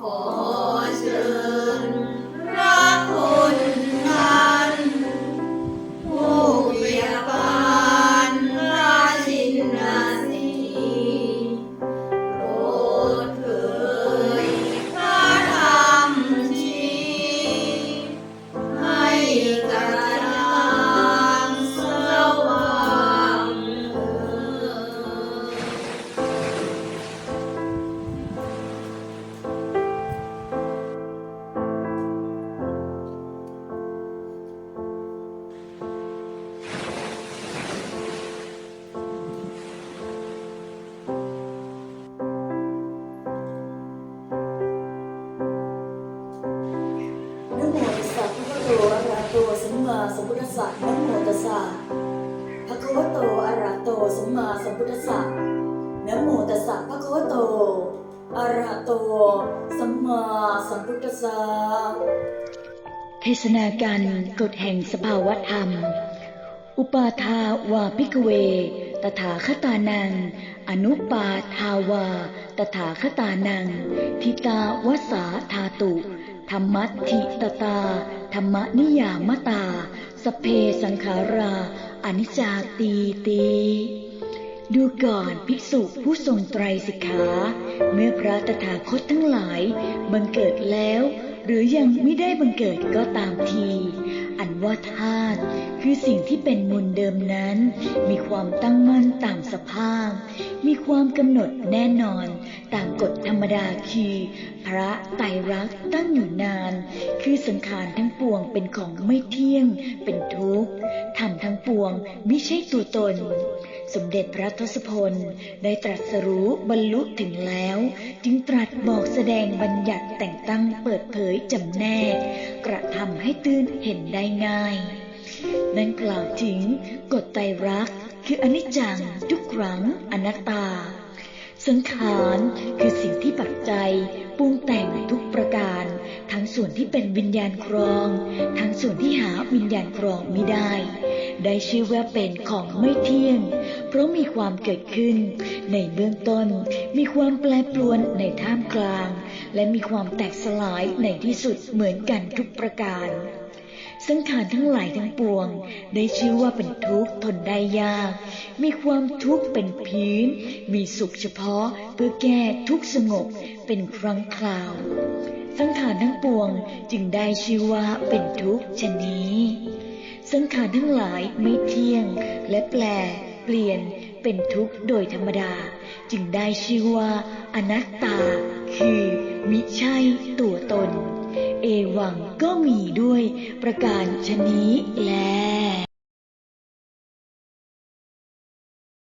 ขอ ทธัสสะนะโมตัสสะภะคะวะโตอะระหะโตสัมมาสัมพุทธัสสะนะโมตัสสะภะคะวะโตอะระหะโตสัมมาสัมพุทธัสสะเทศนาการกฎแห่งสภาวธรรม อุปาทาวาพิกเว ตถาคตานัง อนุปาทาวา ตถาคตานัง ทิตาวสาธาตุ ธรรมัติตตา ธรรมนิยามตา สเพสังขารา อนิจจาตีตีดูก่อนภิกษุผู้ทรงไตรสิกขา เมื่อพระตถาคตทั้งหลาย บังเกิดแล้ว หรือยังไม่ได้บังเกิดก็ตามที อันว่าธาตุ คือสิ่งที่เป็นมูลเดิมนั้น มีความตั้งมั่นตามสภาพ มีความกำหนดแน่นอนตามกฎธรรมดาคือพระไตรรักษณ์ตั้งอยู่นาน คือสังขารทั้งปวงเป็นของไม่เที่ยง เป็นทุกข์ธรรมทั้งปวงไม่ใช่ตัวตนสมเด็จพระทศพลได้ตรัสรู้บรรลุถึงแล้ว จึงตรัสบอกแสดงบัญญัติแต่งตั้งเปิดเผยจำแนก กระทำให้ตื่นเห็นได้ง่าย นั่นกล่าวถึงกฎไตรรักคืออนิจจังทุกครั้งอนัตตา สังขารคือสิ่งที่ปัจจัยปรุงแต่งทุกประการ ทั้งส่วนที่เป็นวิญญาณครอง ทั้งส่วนที่หาวิญญาณครองไม่ได้ ได้ชื่อว่าเป็นของไม่เที่ยง เพราะมีความเกิดขึ้น ในเบื้องต้นมีความแปรปรวนในท่ามกลาง และมีความแตกสลายในที่สุดเหมือนกันทุกประการ สังขารทั้งหลายทั้งปวง ได้ชื่อว่าเป็นทุกข์ทนได้ยาก มีความทุกข์เป็นพื้น มีสุขเฉพาะเพื่อแก้ทุกข์สงบเป็นครั้งคราว สังขารทั้งปวงจึงได้ชื่อว่าเป็นทุกข์ชนนี้ สังขารทั้งหลายไม่เที่ยงและแปลเปลี่ยนเป็นทุกข์โดยธรรมดา จึงได้ชื่อว่าอนัตตา คือมิใช่ตัวตน เอวังก็มีด้วยประการชนี้แล